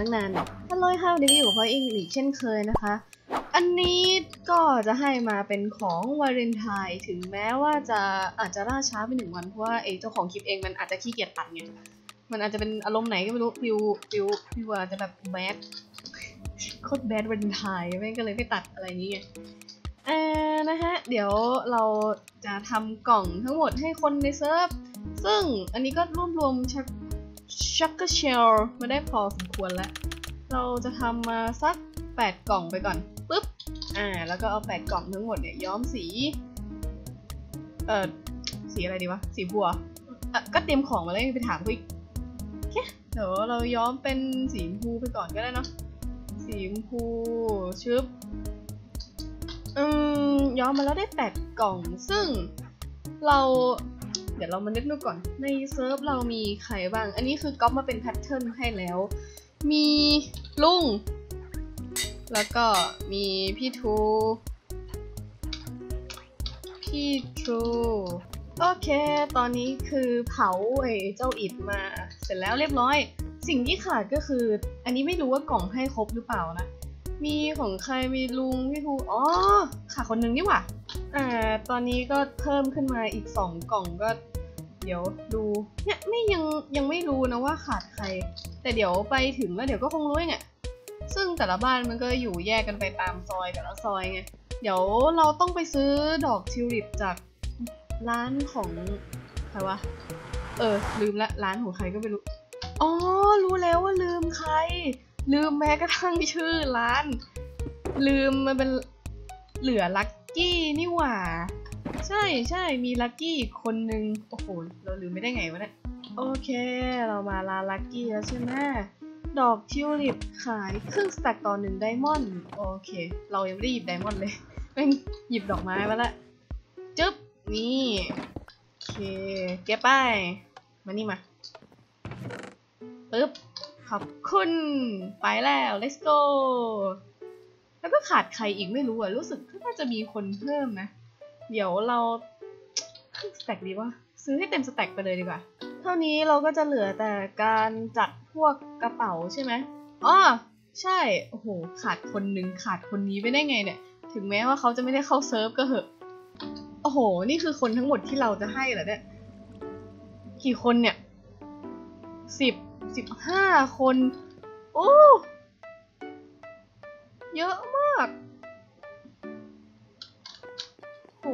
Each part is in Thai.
ตั้งนานเนาะถ้าลอยห้าวนี้ก็อยู่กับพ่ออิงอีกเช่นเคยนะคะ อันนี้ก็จะให้มาเป็นของวาเลนไทน์ถึงแม้ว่าจะอาจจะล่าช้าไปหนึ่งวันเพราะว่าไอ้เจ้าของคลิปเองมันอาจจะขี้เกียจตัดไงมันอาจจะเป็นอารมณ์ไหนก็ไม่รู้ฟิวฟิวฟิวอาจจะแบบแบดโคตรแบดวาเลนไทน์แม่งก็เลยไม่ตัดอะไรอย่างเงี้ยเอ่อนะฮะเดี๋ยวเราจะทำกล่องทั้งหมดให้คนในเซิร์ฟซึ่งอันนี้ก็รวบรวมชัก ชักเกอร์เชลมาได้พอสมควรแล้ว เราจะทำมาสัก 8 กล่องไปก่อนปุ๊บ อ่า แล้วก็เอา 8 กล่องทั้งหมดเนี่ยย้อมสี เอ่อ สีอะไรดีวะ สีบัวอะก็เตรียมของมาแล้วยังไปถามคุยโอเคเดี๋ยวเราย้อมเป็นสีชมพูไปก่อนก็ได้เนาะ สีชมพูชึบ อืม ย้อมมาแล้วได้ 8 กล่อง ซึ่งเรา เดี๋ยวเรามานึกดูก่อน ในเซิร์ฟเรามีใครบ้าง อันนี้คือก๊อปมาเป็นแพทเทิร์นให้แล้ว มีลุง แล้วก็มีพี่ทู พี่ทูโอเค ตอนนี้คือเผาไอ้เจ้าอิดมา เสร็จแล้วเรียบร้อย สิ่งที่ขาดก็คือ อันนี้ไม่รู้ว่ากล่องให้ครบหรือเปล่านะ มีของใครมีลุงพี่ทูอ๋อขาดคนนึงนี่หว่าอ่า ตอนนี้ก็เพิ่มขึ้นมาอีกสองกล่องก็ เดี๋ยวดูเนี่ยไม่ยังยังไม่รู้นะว่าขาดใคร แต่เดี๋ยวไปถึงแล้วเดี๋ยวก็คงรู้เองซึ่งแต่ละบ้านมันก็อยู่แยกกันไปตามซอยแต่ละซอยไงเดี๋ยวเราต้องไปซื้อดอกทิวลิปจากร้านของใครวะเออลืมละร้านของใครก็ไม่รู้อ๋อรู้แล้วว่าลืมใคร ลืมแม้กระทั่งชื่อร้าน ลืมมันเป็นเหลือลักกี้นี่หว่า ใช่ใช่มีลักกี้อีกคนนึงโอ้โหเราลืมไม่ได้ไงวะเนี่ยโอเค เรามาลาลักกี้แล้วใช่ไหมดอกทิวลิปขายครึ่งสแต็กต่อหนึ่งไดมอนด์โอเค เรายังไม่ได้หยิบไดมอนด์เลยแม่งหยิบดอกไม้มาละจึ๊บนี่โอเคเก็บไปมานี่มาปึ๊บ ขอบคุณ ไปแล้ว let's go แล้วก็ขาดใครอีกไม่รู้อะรู้สึกน่าจะมีคนเพิ่มนะ เดี๋ยวเราสแต็กดีวะซื้อให้เต็มสแต็กไปเลยดีกว่า เท่านี้เราก็จะเหลือแต่การจัดพวกกระเป๋าใช่ไหมอ๋อใช่ โอ้โห ขาดคนหนึ่งขาดคนนี้ไปได้ไงเนี่ย ถึงแม้ว่าเขาจะไม่ได้เข้าเซิร์ฟก็เหอะ โอ้โห นี่คือคนทั้งหมดที่เราจะให้เหรอเนี่ย กี่คนเนี่ยสิบ สิบห้าคน โอ้ เยอะมาก โห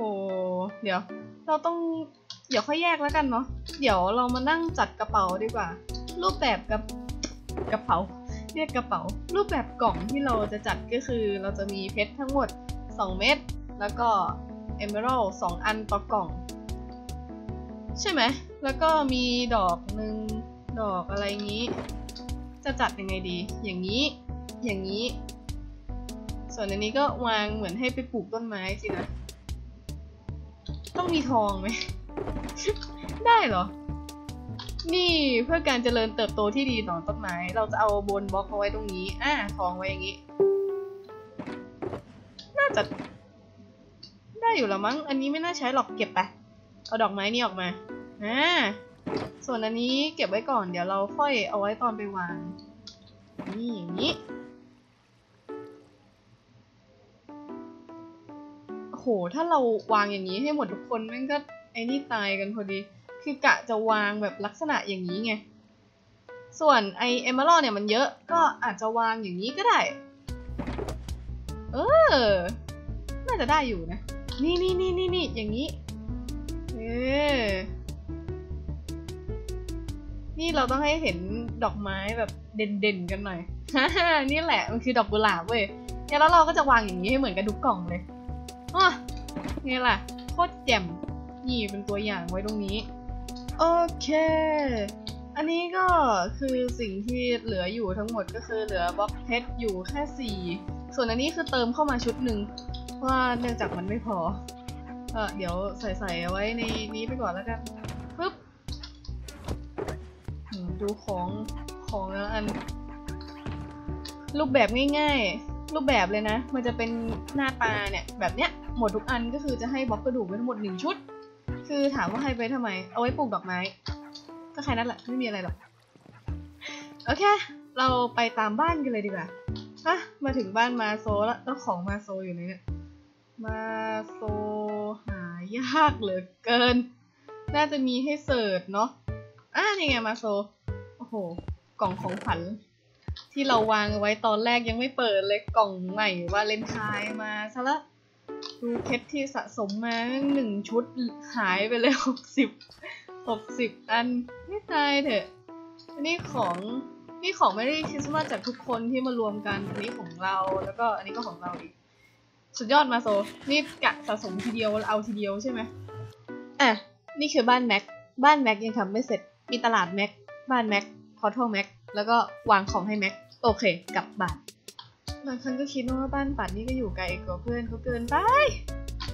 เดี๋ยว เราต้อง เดี๋ยวค่อยแยกแล้วกันเนาะ เดี๋ยวเรามานั่งจัดกระเป๋าดีกว่า รูปแบบกับกระเป๋า เรียกกระเป๋า รูปแบบกล่องที่เราจะจัดก็คือเราจะมีเพชรทั้งหมด 2 เม็ด แล้วก็เอเมอรัลสองอันต่อกล่อง ใช่ไหม แล้วก็มีดอกหนึ่ง ดอกอะไรงี้ จะจัดยังไงดี อย่างนี้ อย่างนี้ ส่วนอันนี้ก็วางเหมือนให้ไปปลูกต้นไม้สินะ ต้องมีทองไหม ได้เหรอ นี่เพื่อการเจริญเติบโตที่ดีของต้นไม้ เราจะเอาบนบล็อกมาไว้ตรงนี้ อ่าทองไว้อย่างนี้ น่าจะได้อยู่แล้วมั้ง อันนี้ไม่น่าใช้หรอกเก็บไป เอาดอกไม้นี่ออกมา อ่า ส่วนอันนี้เก็บไว้ก่อนเดี๋ยวเราค่อยเอาไว้ตอนไปวาง นี่อย่างนี้โห ถ้าเราวางอย่างนี้ให้หมดทุกคนแม่งก็ไอ้นี่ตายกันพอดี คือกะจะวางแบบลักษณะอย่างนี้ไง ส่วนไอเอมเมอรัลเนี่ยมันเยอะ ก็อาจจะวางอย่างนี้ก็ได้ เออ น่าจะได้อยู่นะ นี่นี่นี่นี่นี่อย่างนี้ เออ นี่เราต้องให้เห็นดอกไม้แบบเด่นๆกันหน่อยฮ่านี่แหละมันคือดอกกุหลาบเว้ยเนี่ยแล้วเราก็จะวางอย่างนี้ให้เหมือนกันทุกกล่องเลยอะนี่แหละโคตรแจ่มนี่เป็นตัวอย่างไว้ตรงนี้ โอเค อันนี้ก็คือสิ่งที่เหลืออยู่ทั้งหมดก็คือเหลือบล็อกเพชรอยู่แค่ 4 ส่วนอันนี้คือเติมเข้ามาชุดหนึ่งเพราะว่าเนื่องจากมันไม่พอ เออเดี๋ยวใส่ใส่ไว้ในนี้ไปก่อนแล้วกัน ดูของของอัน รูปแบบง่าย ๆ รูปแบบเลยนะ มันจะเป็นหน้าตาเนี่ยแบบเนี้ยหมดทุกอันก็คือจะให้บล็อกกระดูกไว้ทั้งหมดหนึ่งชุด คือถามว่าให้ไปทำไม เอาไว้ปลูกดอกไม้ ก็แค่นั้นแหละไม่มีอะไรหรอกโอเค เราไปตามบ้านกันเลยดีกว่าฮะมาถึงบ้านมาโซแล้วแล้วของมาโซอยู่ไหนเนี่ยมาโซหายากเหลือเกิน น่าจะมีให้เสิร์ชเนาะอะนี่ไงมาโซ โอ้โห กล่องของขวัญที่เราวางเอาไว้ตอนแรกยังไม่เปิดเลยกล่องใหม่วาเลนไทน์มาซะละดูเพชรที่สะสมมาหนึ่งชุดหายไปเลยหกสิบหกสิบอันไม่ตายเถอะอันนี้ของนี่ของไม่ได้คริสต์มาสจากทุกคนที่มารวมกันอันนี้ของเราแล้วก็อันนี้ก็ของเราอีกสุดยอดมาโซ นี่กะสะสมทีเดียวเอาทีเดียวใช่ไหมอะนี่คือบ้านแม็กบ้านแม็กยังทำไม่เสร็จมีตลาดแม็กบ้านแม็ก พอร์ทัลแม็กแล้วก็วางของให้แม็กโอเค กลับบ้านบางครั้งก็คิดว่าบ้านปัดนี่ก็อยู่ไกลกว่าเพื่อนเขาเกินไป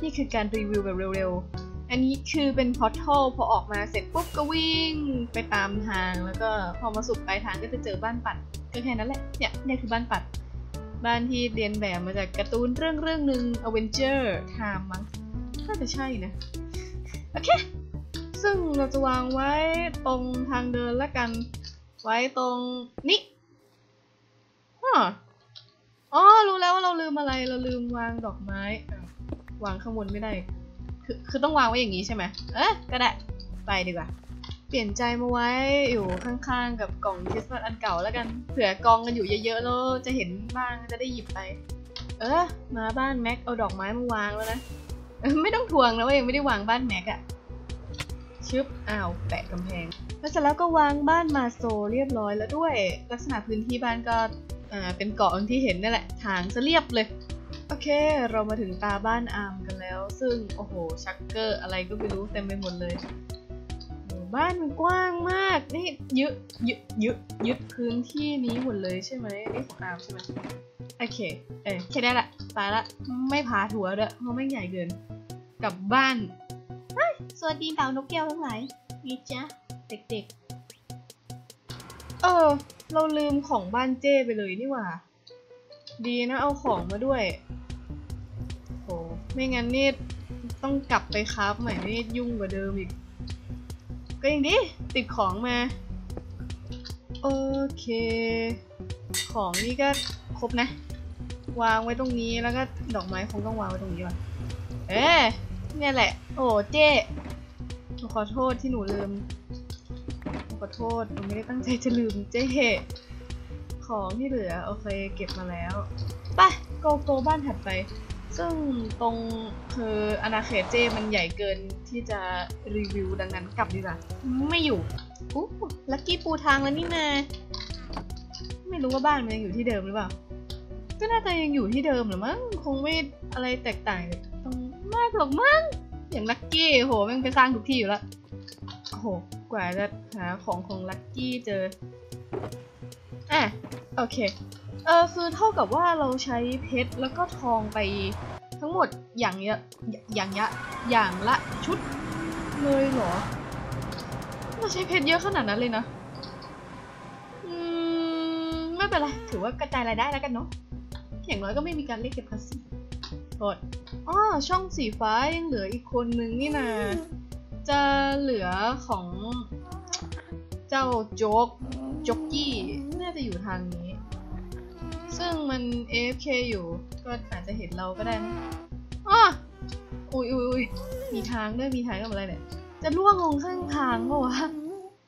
นี่คือการรีวิวแบบเร็วๆ อันนี้คือเป็นพอร์ทัลพอออกมาเสร็จปุ๊บก็วิ่งไปตามทางแล้วก็พอมาสุดปลายทางก็จะเจอบ้านปัดก็แค่นั้นแหละเนี่ยเนี่ยคือบ้านปัด บ้านที่เรียนแบบมาจากการ์ตูนเรื่องเรื่องหนึ่ง Avenger Time มั้งน่าจะใช่นะ โอเค ซึ่งเราจะวางไว้ตรงทางเดินละกัน ไว้ตรงนี้ฮะอ๋อ รู้แล้วว่าเราลืมอะไร เราลืมวางดอกไม้ วางข้างบนไม่ได้ คือ คือต้องวางไว้อย่างนี้ใช่ไหมเอ๊ะก็ได้ ไปดีกว่า เปลี่ยนใจมาไว้อยู่ข้างๆ กับกล่องคริสต์มาสอันเก่าแล้วกัน เผื่อกองกันอยู่เยอะๆ แล้วจะเห็นบ้างจะได้หยิบไป เออ มาบ้านแม็กเอาดอกไม้มาวางแล้วนะ ไม่ต้องทวงนะว่ายังไม่ได้วางบ้านแม็กอะ ชึบอ้าวแปะกำแพงแล้วเสร็จแล้วก็วางบ้านมาโซเรียบร้อยแล้วด้วย ลักษณะพื้นที่บ้านก็อ่าเป็นเกาะอย่างที่เห็นนั่นแหละทางจะเรียบเลย โอเค เรามาถึงตาบ้านอาร์มกันแล้ว ซึ่งโอ้โหชักเกอร์อะไรก็ไม่รู้เต็มไปหมดเลยบ้านมันกว้างมาก นี่ยึดยึดยึดยึดพื้นที่นี้หมดเลยใช่ไหมนี่ของอาร์มใช่ไหมโอเค เออแค่นี้แหละตายละ ไม่พาถัวด้วยเพราะไม่ใหญ่เกิน กับบ้าน สวัสดีดาวนกแก้วทั้งหลายนี่จ้ะเด็กๆ เออ เราลืมของบ้านเจ้ไปเลยนี่หว่า ดีนะเอาของมาด้วย โห ไม่งั้นนี่ต้องกลับไปคราฟใหม่นี่ยุ่งกว่าเดิมอีก ก็ยังดี ติดของมา โอเค ของนี่ก็ครบนะ วางไว้ตรงนี้แล้วก็ดอกไม้คงต้องวางไว้ตรงนี้ว่ะเอ๊ะ เนี่ยแหละ โอ้เจ๊หนูขอโทษที่หนูลืมหนูขอโทษ หนูไม่ได้ตั้งใจจะลืมเจ๊ของที่เหลือ โอเค เก็บมาแล้วไปโกโก้บ้านถัดไป ซึ่งตรงคืออาณาเขตเจมันใหญ่เกินที่จะรีวิวดังนั้นกลับดีกว่าไม่อยู่อู้ลักกี้ปูทางแล้วนี่นาไม่รู้ว่าบ้านมันยังอยู่ที่เดิมหรือเปล่า ก็น่าจะยังอยู่ที่เดิมหรือมั้ง คงไม่อะไรแตกต่างตรง มากหรอกมั้งอย่างลักกี้โหแม่งไปสร้างทุกที่อยู่แล้วโอ้โหกว่าจะหาของของลักกี้เจออะโอเคเออคือเท่ากับว่าเราใช้เพชรแล้วก็ทองไปทั้งหมดอย่างเยอะอย่างยะอย่างละชุดเลยเหรอเราใช้เพชรเยอะขนาดนั้นเลยนะอืมไม่เป็นไรถือว่ากระจายรายได้แล้วกันเนาะอย่างน้อยก็ไม่มีการเรียกเก็บภาษีโทษ อ๋อช่องสีฟ้ายังเหลืออีกคนนึงนี่นะจะเหลือของเจ้าโจ๊กจ็อกกี้น่าจะอยู่ทางนี้ ซึ่งมัน AFK อยู่ ก็อาจจะเห็นเราก็ได้นะอ้ออุ้ยอุ้ยอุ้ยมีทางด้วยมีทางกับอะไรเนี่ย จะล่วงลงข้างทางปะวะ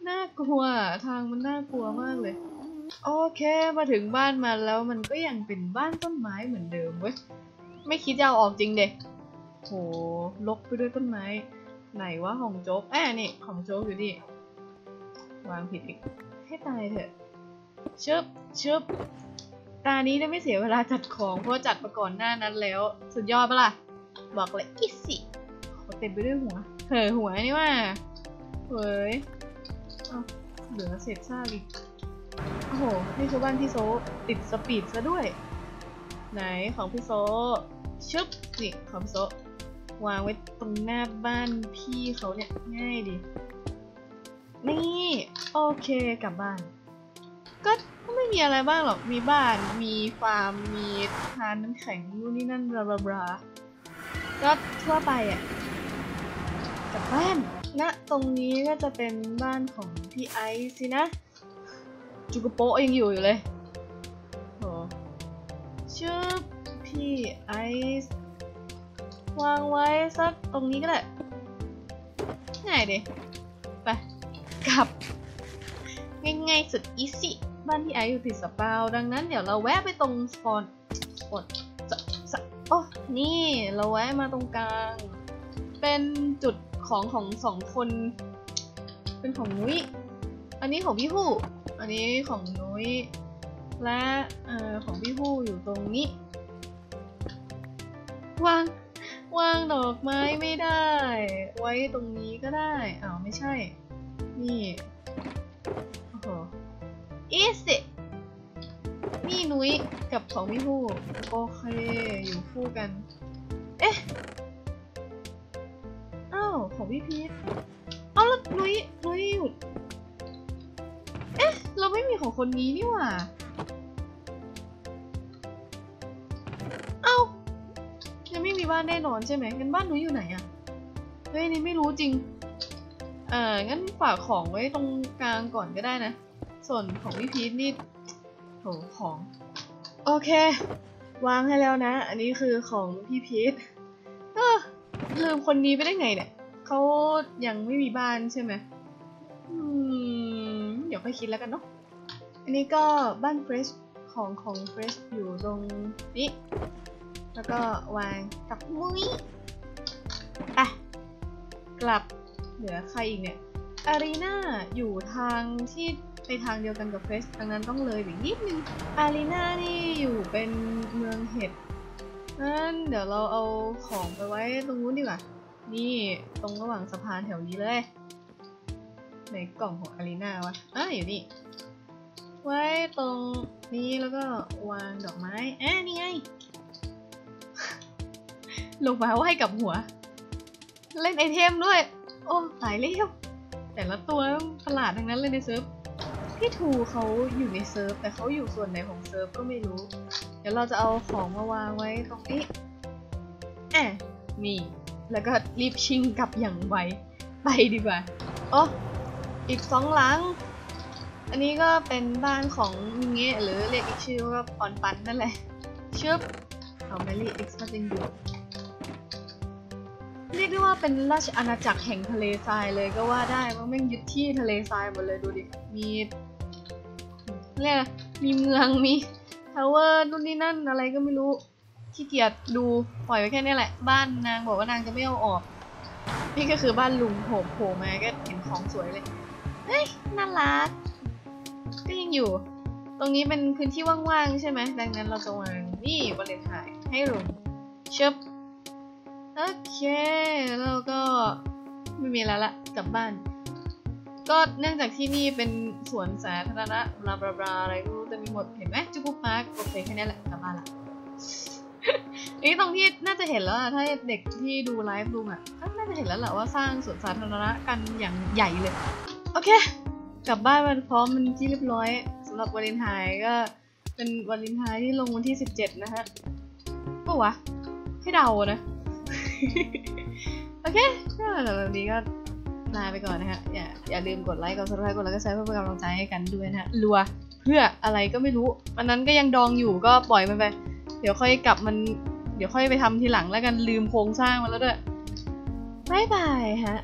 น่ากลัวทางมันน่ากลัวมากเลย โอเค มาถึงบ้านมันแล้วมันก็ยังเป็นบ้านต้นไม้เหมือนเดิมเว้ย ไม่คิดจะเอาออกจริงเด็โหลกไปด้วยต้นไม้ ไหนว่าของโจ๊กแอบนี่ของโจ๊กอยู่ดิวางผิดอีก ให้ตายเถอะชึบชึบตานี้เนี่ยไม่เสียเวลาจัดของเพราะจัดมาก่อนหน้านั้นแล้ว สุดยอดปะล่ะ บอกเลยอีสิเต็มไปด้วยหัวเห่อหัวนี่ว่าเฮ้ยเหลือเศษซากอีก โอ้โห นี่คือบ้านพี่โซติดสปีดซะด้วย ไหนของพี่โซชึบนี่ของพี่โซวางไว้ตรงหน้าบ้านพี่เขาเนี่ยง่ายดี นี่โอเคกลับบ้าน ก็ไม่มีอะไรบ้างหรอกมีบ้านมีฟาร์มมีทานน้ำแข็งนู่นนี่นั่นบลาบลาก็ทั่วไปอะกลับบ้านณนะตรงนี้ก็จะเป็นบ้านของพี่ไอซ์สินะจูกโปะยังอยู่อยู่เลย ชื่อพี่ไอซ์วางไว้สักตรงนี้ก็ได้ง่ายดิไปกลับ ง่ายๆสุดอีซี่บ้านพี่ไอซ์อยู่ติดสปาวดังนั้นเดี๋ยวเราแวะไปตรงสปอนสปอนสสโอ้นี่เราแวะมาตรงกลาง เป็นจุดของของสองคน เป็นของนุ้ยอันนี้ของพี่ฮู้อันนี้ของนุ้ย และออของพี่ฮู้อยู่ตรงนี้ วางวางดอกไม้ไม่ได้ ไว้ตรงนี้ก็ได้อ้าวไม่ใช่ นี่โอ้โหอีสินี่นุ้ยกับของพี่ฮู้โอเคอยู่คู่กัน เอ๊ะอ้าวของพี่พีทเอาแล้วนุ้ยนุ้ยอยู่เอ๊ะ เราไม่มีของคนนี้นี่หว่าานแน่นอนใช่ไหมงั้นบ้านหนุ้ยอยู่ไหนอะเฮ้ยนี่ไม่รู้จริง เอ่องั้นฝากของไว้ตรงกลางก่อนก็ได้นะ ส่วนของพี่พีทนี่โหของ โอเค วางให้แล้วนะ อันนี้คือของพี่พีทเออลืมคนนี้ไปได้ไงเนี่ยเขายังไม่มีบ้านใช่ไหมอืมเดี๋ยวค่อยคิดแล้วกันเนาะอันนี้ก็บ้านเฟรชของของเฟรชอยู่ตรงนี้ แล้วก็วางกับมุ้ยไปกลับเหลือใครอีกเนี่ยอารีนาอยู่ทางที่ไปทางเดียวกันกับเฟสดังนั้นต้องเลยไปนิดนึงอารีนานี่อยู่เป็นเมืองเห็ดงั้นเดี๋ยวเราเอาของไปไว้ตรงนู้นดีกว่า นี่ตรงระหว่างสะพานแถวนี้เลยในกล่องของอารีนาวะอะอยู่นี่ ไว้ตรงนี้แล้วก็วางดอกไม้อะนี่ไง ลงมาไหว้กับหัว เล่นไอเทมด้วย โอ้ตายแล้วแต่ละตัวประหลาดทั้งนั้นเลยในเซิร์ฟพี่ทูเขาอยู่ในเซิร์ฟแต่เขาอยู่ส่วนไหนของเซิร์ฟก็ไม่รู้ เดี๋ยวเราจะเอาของมาวางไว้ตรงนี้แอะนี่แล้วก็รีบชิงกลับอย่างไวไปดีกว่าโอ้อีกสองหลัง อันนี้ก็เป็นบ้านของมิเงะหรือเรียกอีกชื่อว่าปอนปันนั่นแหละชึบเอาแมรี่เอ็กซ์มาจนอยู่เรีย ได้ว่าเป็นราชอาณาจักรแห่งทะเลทรายเลยก็ว่าได้ว่าแม่งยึดที่ทะเลทรายหมดเลยดูดิ มีเรียกมีเมืองมีทาวเวอร์นู่นนี่นั่นอะไรก็ไม่รู้ขี้เกียจดูปล่อยไว้แค่นี้แหละ บ้านนางบอกว่านางจะไม่เอาออก นี่ก็คือบ้านลุงโผล่โผล่มาก็เห็นของสวยเลยเฮ้ยน่ารักก็ยังอยู่ ตรงนี้เป็นพื้นที่ว่างๆใช่ไหมดังนั้นเราจะวางนี่บริถ่ายให้ลุงเชิบ โอเค แล้วก็ไม่มีแล้วละกลับบ้าน ก็เนื่องจากที่นี่เป็นสวนสาธารณะบลาบลาบลาอะไรก็ไม่รู้แต่มีหมดเห็นไหมจุกุพาร์คโอเคแค่นี้แหละกลับบ้านละนี่ตรงที่น่าจะเห็นแล้วอะถ้าเด็กที่ดูไลฟ์ลุงอะก็น่าจะเห็นแล้วแหละว่าสร้างสวนสาธารณะกันอย่างใหญ่เลย โอเค กลับบ้านมันพร้อมมันที่เรียบร้อยสำหรับวาเลนไทน์ก็เป็นวาเลนไทน์ที่ลงวันที่ 17 นะฮะก็วะให้เดานะ โอเคก็สำหรับวันนี้ก็ลาไปก่อนนะคะอย่าอย่าลืมกดไลค์กดซับสไครต์กดไลค์ก็แชร์เพื่อเป็นกำลังใจให้กันด้วยนะฮะรัวเพื่ออะไรก็ไม่รู้อันนั้นก็ยังดองอยู่ก็ปล่อยมันไป เดี๋ยวค่อยกลับมัน เดี๋ยวค่อยไปทำทีหลังแล้วกันลืมโครงสร้างมันแล้วด้วยบายบายฮะ